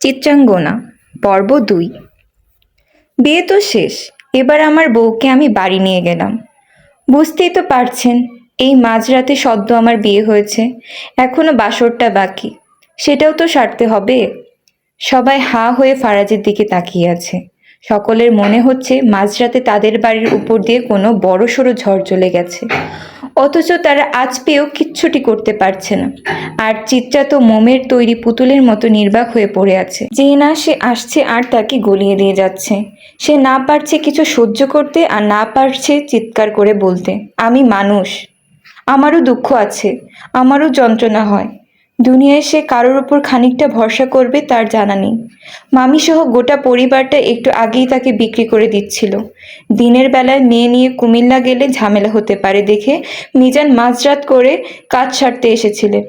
চিত্রাঙ্গনা, পর্ব দুই। বিয়ে তো শেষ, এবার আমার বউকে আমি বাড়ি নিয়ে গেলাম। বুঝতেই তো পারছেন, এই মাঝরাতে সদ্য আমার বিয়ে হয়েছে, এখনও বাসরটা বাকি, সেটাও তো সারতে হবে। সবাই হা হয়ে ফারাজের দিকে তাকিয়ে আছে। সকলের মনে হচ্ছে মাঝরাতে তাদের বাড়ির উপর দিয়ে কোনো বড় সড়ো ঝড় চলে গেছে। অথচ তারা আজ পেয়েও কিচ্ছুটি করতে পারছে না। আর চিত্রা তো মোমের তৈরি পুতুলের মতো নির্বাক হয়ে পড়ে আছে। যে না সে আসছে আর তাকে গলিয়ে দিয়ে যাচ্ছে। সে না পারছে কিছু সহ্য করতে আর না পারছে চিৎকার করে বলতে, আমি মানুষ। আমারও দুঃখ আছে। আমারও যন্ত্রণা হয়। দুনিয়ায় সে কারোর উপর খানিকটা ভরসা করবে তার জানা নেই। মামি সহ গোটা পরিবারটা একটু আগেই তাকে বিক্রি করে দিচ্ছিল। দিনের বেলায় মেয়ে নিয়ে কুমিল্লা গেলে ঝামেলা হতে পারে দেখে মিজান মাঝরাত করে কাজ সারতে এসেছিলেন।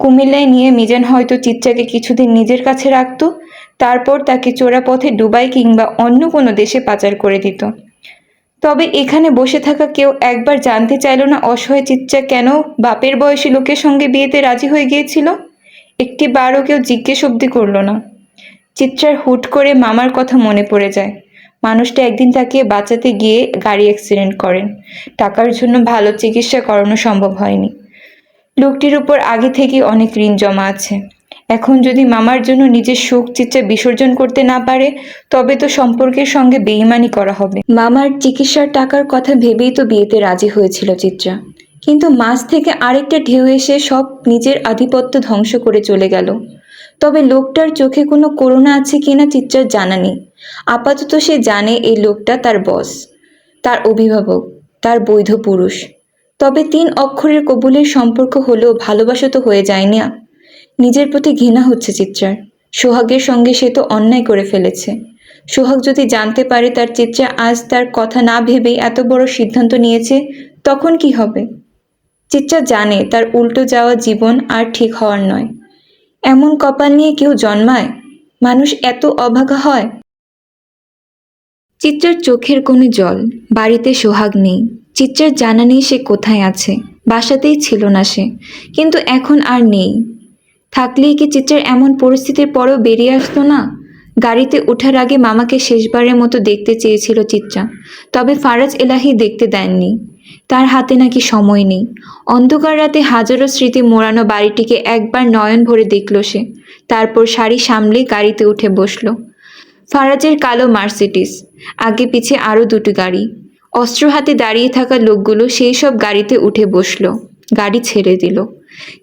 কুমিল্লায় নিয়ে মিজান হয়তো চিত্রাকে কিছুদিন নিজের কাছে রাখত, তারপর তাকে চোরাপথে দুবাই কিংবা অন্য কোনো দেশে পাচার করে দিত। তবে এখানে বসে থাকা কেউ একবার জানতে চাইল না অসহায় চিত্রা কেন বাপের বয়সী লোকের সঙ্গে বিয়েতে রাজি হয়ে গিয়েছিল? একটি বারও কেউ জিজ্ঞেস অব্দি করল না। চিত্রার হুট করে মামার কথা মনে পড়ে যায়। মানুষটা একদিন তাকে বাঁচাতে গিয়ে গাড়ি অ্যাক্সিডেন্ট করেন। টাকার জন্য ভালো চিকিৎসা করানো সম্ভব হয়নি। লোকটির উপর আগে থেকে অনেক ঋণ জমা আছে। এখন যদি মামার জন্য নিজের সুখ চিত্রা বিসর্জন করতে না পারে, তবে তো সম্পর্কের সঙ্গে বেইমানি করা হবে। মামার চিকিৎসার টাকার কথা ভেবেই তো বিয়েতে রাজি হয়েছিল চিত্রা। কিন্তু মাঝ থেকে আরেকটা ঢেউ এসে সব নিজের আধিপত্য ধ্বংস করে চলে গেল। তবে লোকটার চোখে কোনো করোনা আছে কিনা চিত্রার জানা নেই। আপাতত সে জানে এই লোকটা তার বস, তার অভিভাবক, তার বৈধ পুরুষ। তবে তিন অক্ষরের কবুলের সম্পর্ক হলেও ভালোবাসা তো হয়ে যায় না। নিজের প্রতি ঘৃণা হচ্ছে চিত্রার সোহাগের সঙ্গে সে তো অন্যায় করে ফেলেছে। সোহাগ যদি জানতে পারে তার চিত্রা আজ তার কথা না ভেবেই এত বড় সিদ্ধান্ত নিয়েছে, তখন কি হবে? চিত্রা জানে তার উল্টো যাওয়া জীবন আর ঠিক হওয়ার নয়। এমন কপাল নিয়ে কেউ জন্মায়? মানুষ এত অভাগা হয়? চিত্রার চোখের কোণে জল, বাড়িতে সোহাগ নেই। চিত্রার জানা নেই সে কোথায় আছে, বাসাতেই ছিল না সে। কিন্তু এখন আর নেই। থাকলেই কি চিত্রার এমন পরিস্থিতির পরেও বেরিয়ে আসতো না? গাড়িতে ওঠার আগে মামাকে শেষবারের মতো দেখতে চেয়েছিল চিত্রা। তবে ফারাজ এলাহি দেখতে দেননি। তার হাতে নাকি সময় নেই। অন্ধকার রাতে হাজারো স্মৃতি মোড়ানো বাড়িটিকে একবার নয়ন ভরে দেখল সে। তারপর শাড়ি সামলে গাড়িতে উঠে বসল। ফারাজের কালো মার্সিডিস, আগে পিছে আরও দুটো গাড়ি। অস্ত্র হাতে দাঁড়িয়ে থাকা লোকগুলো সেই সব গাড়িতে উঠে বসল। গাড়ি ছেড়ে দিল।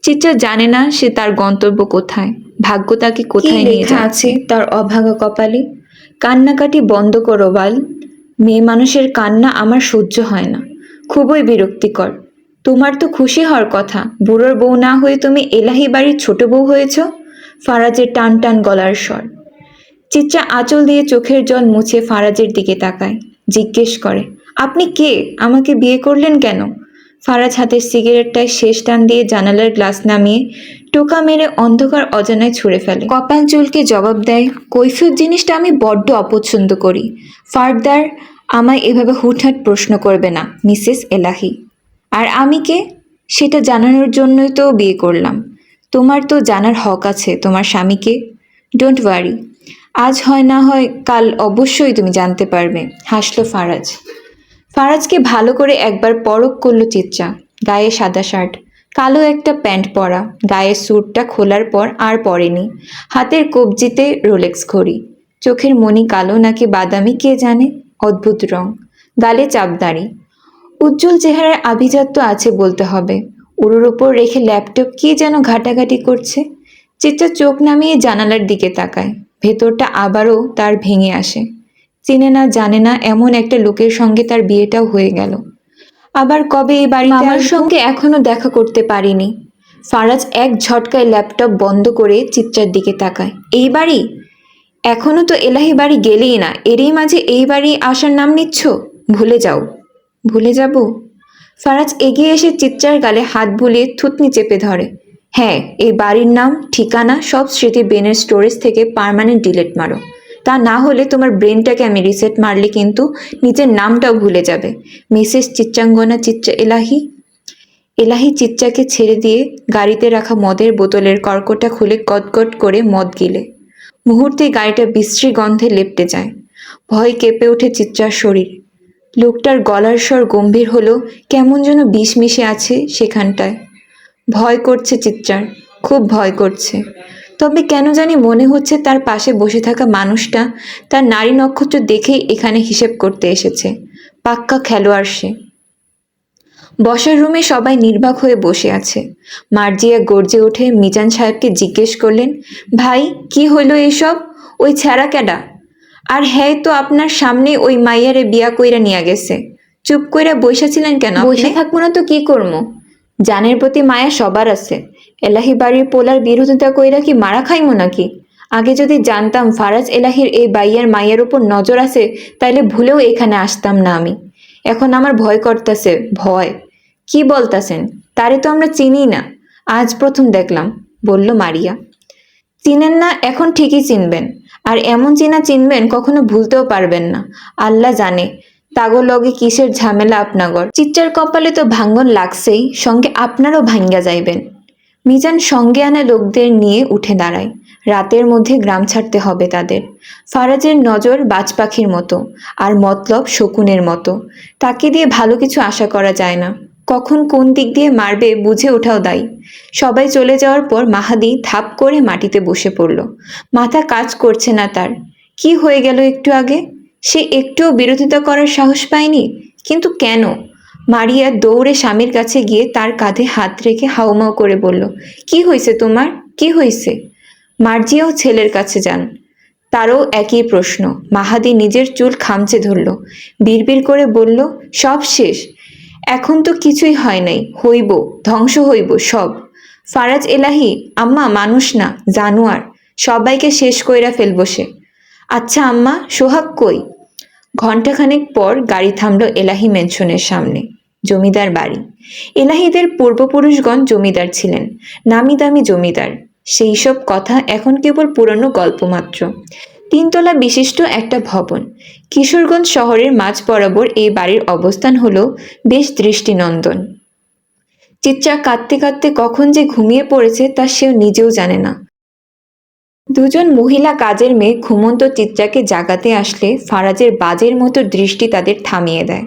চিত্রা জানে না সে তার গন্তব্য কোথায়। ভাগ্য তাকে কোথায় নিয়ে আছে তার অভাগা কপালে? কান্নাকাটি বন্ধ করো বাল। মেয়ে মানুষের কান্না আমার সহ্য হয় না। খুবই বিরক্তিকর। তোমার তো খুশি হওয়ার কথা। বুড়োর বউ না হয়ে তুমি এলাহি বাড়ির ছোট বউ হয়েছ? ফারাজের টান টান গলার স্বর। চিত্রা আঁচল দিয়ে চোখের জল মুছে ফারাজের দিকে তাকায়। জিজ্ঞেস করে আপনি কে? আমাকে বিয়ে করলেন কেন? ফারাজ হাতের সিগারেটটায় শেষ টান দিয়ে জানালার গ্লাস নামিয়ে টোকা মেরে অন্ধকার অজানায় ছুঁড়ে ফেলে। কপাল চুলকে জবাব দেয়, কৈফিয়ত জিনিসটা আমি বড্ড অপছন্দ করি। ফার্দার আমায় এভাবে হুটহাট প্রশ্ন করবে না, মিসেস এলাহি। আর আমি কে? সেটা জানানোর জন্যই তো বিয়ে করলাম। তোমার তো জানার হক আছে, তোমার স্বামীকে ডোন্ট ওয়ারি আজ হয় না হয় কাল অবশ্যই তুমি জানতে পারবে, হাসলো ফারাজ। ফারাজকে ভালো করে একবার পরখ করল চিত্রা। গায়ে সাদা শার্ট, কালো একটা প্যান্ট পরা। গায়ের স্যুটটা খোলার পর আর পরেনি। হাতের কবজিতে রোলেক্স ঘড়ি। চোখের মনি কালো নাকি বাদামি, কে জানে? অদ্ভুত রং। গালে চাপদাড়ি উজ্জ্বল চেহারার আভিজাত্য আছে বলতে হবে। উড়োর ওপর রেখে ল্যাপটপ কি যেন ঘাটাঘাটি করছে। চিত্রা চোখ নামিয়ে জানালার দিকে তাকায়। ভেতরটা আবারও তার ভেঙে আসে। চিনে না জানে না এমন একটা লোকের সঙ্গে তার বিয়েটাও হয়ে গেল। আবার কবে এই বাড়িতে আমার সঙ্গে এখনও দেখা করতে পারিনি। ফারাজ এক ঝটকায় ল্যাপটপ বন্ধ করে চিত্রার দিকে তাকায়। এই বাড়ি? এখনও তো এলাহি বাড়ি গেলেই না এরই মাঝে এই বাড়ি আসার নাম নিচ্ছ? ভুলে যাও। ভুলে যাব? ফারাজ এগিয়ে এসে চিত্রার গালে হাত বুলিয়ে থুতনি চেপে ধরে। হ্যাঁ এই বাড়ির নাম ঠিকানা সব স্মৃতি বেনের স্টোরেজ থেকে পার্মানেন্ট ডিলেট মারো। তা না হলে তোমার ব্রেনটাকে আমি রিসেট মারলে কিন্তু নিজের নামটাও ভুলে যাবে। মিসেস চিচ্চাঙ্গনা চিত্রা এলাহি। এলাহি চিচ্চাকে ছেড়ে দিয়ে গাড়িতে রাখা মদের বোতলের কর্কটা খুলে কটকট করে মদ গিলে। মুহূর্তে গাড়িটা বিশ্রী গন্ধে লেপটে যায়। ভয় কেঁপে ওঠে চিচ্চার শরীর। লোকটার গলার স্বর গম্ভীর হলো, কেমন যেন বিষ মিশে আছে সেখানটায়। ভয় করছে চিত্রার খুব ভয় করছে। তবে কেন জানি মনে হচ্ছে তার পাশে বসে থাকা মানুষটা তার নারী নক্ষত্র দেখেই এখানে হিসেব করতে এসেছে। পাক্কা খেলোয়াড় সে। বসার রুমে সবাই নির্বাক হয়ে বসে আছে। মার্জিয়া গর্জে উঠে মিজান সাহেবকে জিজ্ঞেস করলেন, ভাই, কি হইল এসব? ওই ছেঁড়া ক্যাডা? আর হ্যাঁ তো, আপনার সামনে ওই মাইয়ারে বিয়া কইরা নিয়ে গেছে। চুপ কইরা বইসা ছিলেন কেন বসে থাকব না তো কি করব? জানের প্রতি মায়া সবার আছে। এলাহি বাড়ির পোলার বিরোধিতা কইরা কি মারা খাইমো নাকি? আগে যদি জানতাম ফারাজ এলাহির এই বাইয়ার মায়ের উপর নজর আছে, তাইলে ভুলেও এখানে আসতাম না আমি। এখন আমার ভয় করতেছে, ভয়। কি বলতাছেন? তারে তো আমরা চিনি না। আজ প্রথম দেখলাম, বলল মারিয়া। চিনেন না, এখন ঠিকই চিনবেন। আর এমন চিনা চিনবেন, কখনো ভুলতেও পারবেন না। আল্লাহ জানে তাগো লগে কিসের ঝামেলা আপনাগর। চিচ্চার কপালে তো ভাঙ্গন লাগছেই, সঙ্গে আপনারও ভাঙ্গা যাইবেন। মিজান সঙ্গে আনা লোকদের নিয়ে উঠে দাঁড়ায়। রাতের মধ্যে গ্রাম ছাড়তে হবে তাদের। ফারাজের নজর বাজ পাখির মতো, আর মতলব শকুনের মতো। তাকে দিয়ে ভালো কিছু আশা করা যায় না। কখন কোন দিক দিয়ে মারবে বুঝে ওঠাও দায়ী। সবাই চলে যাওয়ার পর মাহাদি থাপ করে মাটিতে বসে পড়ল। মাথা কাজ করছে না তার। কি হয়ে গেল একটু আগে? সে একটুও বিরোধিতা করার সাহস পায়নি? কিন্তু কেন? মারিয়া দৌড়ে স্বামীর কাছে গিয়ে তার কাঁধে হাত রেখে হাউমাউ করে বলল, কি হয়েছে তোমার? কি হয়েছে মার্জিয়াও ছেলের কাছে যান। তারও একই প্রশ্ন। মাহাদি নিজের চুল খামচে ধরল, বিড়বিড় করে বলল, সব শেষ। এখন তো কিছুই হয় নাই। হইব, ধ্বংস হইব সব। ফারাজ এলাহি, আম্মা মানুষ না, জানোয়ার। সবাইকে শেষ কইরা ফেলব সে। আচ্ছা আম্মা, সোহাগ কই? ঘণ্টাখানেক পর গাড়ি থামলো এলাহি মেনশনের সামনে, জমিদার বাড়ি। এলাহিদের পূর্বপুরুষগণ জমিদার ছিলেন, নামি দামি জমিদার। সেই সব কথা এখন কেবল পুরনো গল্প মাত্র। তিনতলা বিশিষ্ট একটা ভবন, কিশোরগঞ্জ শহরের মাঝ বরাবর এই বাড়ির অবস্থান হলো বেশ দৃষ্টিনন্দন। চিৎচা কাঁদতে কাঁদতে কখন যে ঘুমিয়ে পড়েছে তা সেও নিজেও জানে না। দুজন মহিলা কাজের মেয়ে ঘুমন্ত চিত্রাকে জাগাতে আসলে ফারাজের বাজের মতো দৃষ্টি তাদের থামিয়ে দেয়।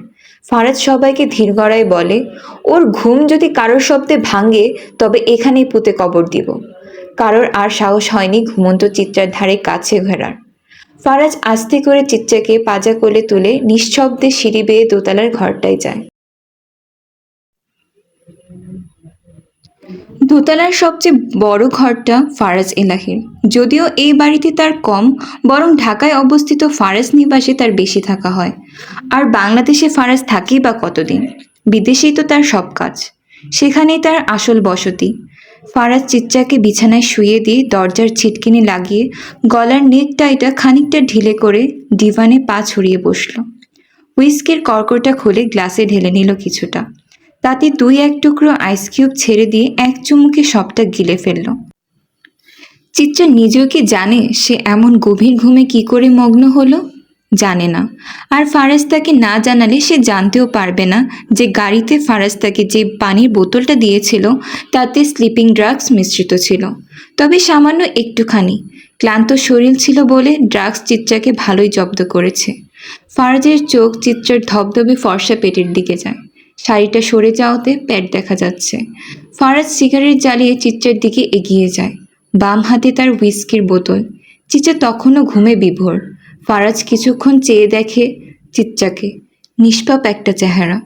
ফারাজ সবাইকে ধীর গড়ায় বলে, ওর ঘুম যদি কারোর শব্দে ভাঙে, তবে এখানেই পুঁতে কবর দিব। কারোর আর সাহস হয়নি ঘুমন্ত চিত্রার ধারে কাছে ঘেরার ফারাজ আস্তে করে চিত্রাকে পাজা কোলে তুলে নিঃশব্দে সিঁড়ি বেয়ে দোতলার ঘরটায় যায়। দোতলার সবচেয়ে বড় ঘরটা ফারাজ এলাহির যদিও এই বাড়িতে তার কম, বরং ঢাকায় অবস্থিত ফারাজ নিবাসে তার বেশি থাকা হয়। আর বাংলাদেশে ফারাজ থাকেই বা কতদিন? বিদেশেই তো তার সব কাজ। সেখানেই তার আসল বসতি। ফারাজ চিচ্চাকে বিছানায় শুয়ে দিয়ে দরজার ছিটকিনি লাগিয়ে গলার নেক টাইটা খানিকটা ঢিলে করে ডিভানে পা ছড়িয়ে বসল। হুইস্কির কর্কটা খুলে গ্লাসে ঢেলে নিল কিছুটা। তাতে দুই এক টুকরো আইস কিউব ছেড়ে দিয়ে এক চুমুকে সবটা গিলে ফেলল। চিত্রা নিজেও কি জানে সে এমন গভীর ঘুমে কি করে মগ্ন হলো? জানে না। আর ফারাজ তাকে না জানালে সে জানতেও পারবে না যে গাড়িতে ফারাজ তাকে যে পানির বোতলটা দিয়েছিল, তাতে স্লিপিং ড্রাগস মিশ্রিত ছিল। তবে সামান্য একটুখানি। ক্লান্ত শরীর ছিল বলে ড্রাগস চিত্রাকে ভালোই জব্দ করেছে। ফারাজের চোখ চিত্রার ধবধবে ফর্সা পেটের দিকে যায়। শাড়িটা সরে যাওয়াতে প্যাট দেখা যাচ্ছে। ফারাজ সিগারেট জ্বালিয়ে চিত্রের দিকে এগিয়ে যায়। বাম হাতে তার হুইস্কির বোতল। চিত্রা তখনও ঘুমে বিভোর। ফারাজ কিছুক্ষণ চেয়ে দেখে চিত্রাকে। নিষ্পাপ একটা চেহারা।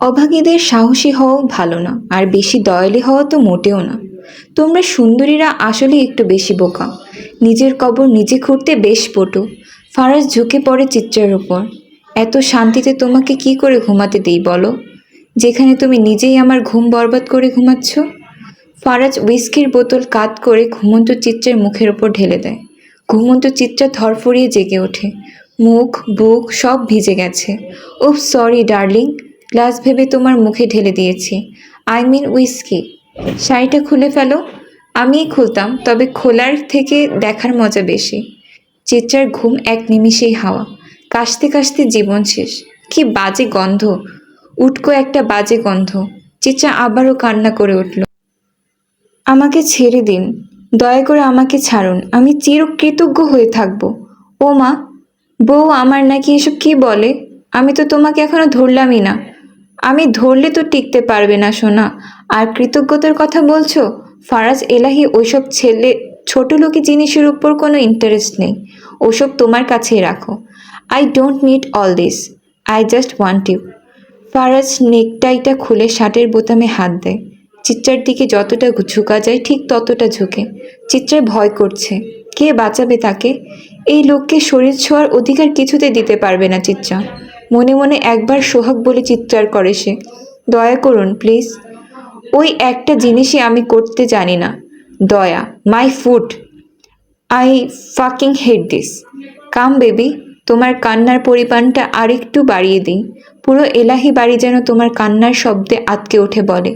অভাগীদের সাহসী হওয়াও ভালো না, আর বেশি দয়ালি হওয়া তো মোটেও না। তোমরা সুন্দরীরা আসলে একটু বেশি বোকা। নিজের কবর নিজে খুঁড়তে বেশ পটু। ফারাজ ঝুঁকে পড়ে চিত্রের ওপর এত শান্তিতে তোমাকে কি করে ঘুমাতে দিই বলো? যেখানে তুমি নিজেই আমার ঘুম বরবাদ করে ঘুমাচ্ছ? ফারাজ উইস্কির বোতল কাত করে ঘুমন্ত চিত্রের মুখের ওপর ঢেলে দেয়। ঘুমন্ত চিত্রা ধরফরিয়ে জেগে ওঠে। মুখ, বুক সব ভিজে গেছে। ওহ সরি ডার্লিং গ্লাস ভেবে তোমার মুখে ঢেলে দিয়েছি। আই মিন উইস্কি শাড়িটা খুলে ফেলো। আমিই খুলতাম, তবে খোলার থেকে দেখার মজা বেশি। চিত্রার ঘুম এক নিমিষেই হাওয়া। কাশতে কাশতে জীবন শেষ। কি বাজে গন্ধ। উটকো একটা বাজে গন্ধ। চিত্রা আবারও কান্না করে উঠল। আমাকে ছেড়ে দিন। দয়া করে আমাকে ছাড়ুন। আমি চিরকৃতজ্ঞ হয়ে থাকব। ও মা, বউ আমার নাকি এসব কি বলে? আমি তো তোমাকে এখনও ধরলামই না। আমি ধরলে তো টিকতে পারবে না, সোনা। আর কৃতজ্ঞতার কথা বলছো? ফারাজ, এলাহি, ওইসব ছেলে, ছোট লোকি জিনিসের উপর কোনো ইন্টারেস্ট নেই। ওসব তোমার কাছেই রাখো। I don't need all this I just want you Faraz নেকটাইটা খুলে শার্টের বোতামে হাত দেয়। চিত্রার দিকে যতটা ঝুঁকা যায় ঠিক ততটা ঝুঁকে। চিত্রার ভয় করছে। কে বাঁচাবে তাকে? এই লোককে শরীর ছোঁয়ার অধিকার কিছুতে দিতে পারবে না চিত্রা। মনে মনে একবার সোহাগ বলে চিৎকার করে সে। দয়া করুন, প্লিজ। ওই একটা জিনিসই আমি করতে জানি না। দয়া, my food I fucking head this. Come baby. তোমার কান্নার পরিমাণটা আরেকটু বাড়িয়ে দিই। পুরো এলাহি বাড়ি যেন তোমার কান্নার শব্দে আটকে ওঠে বলে।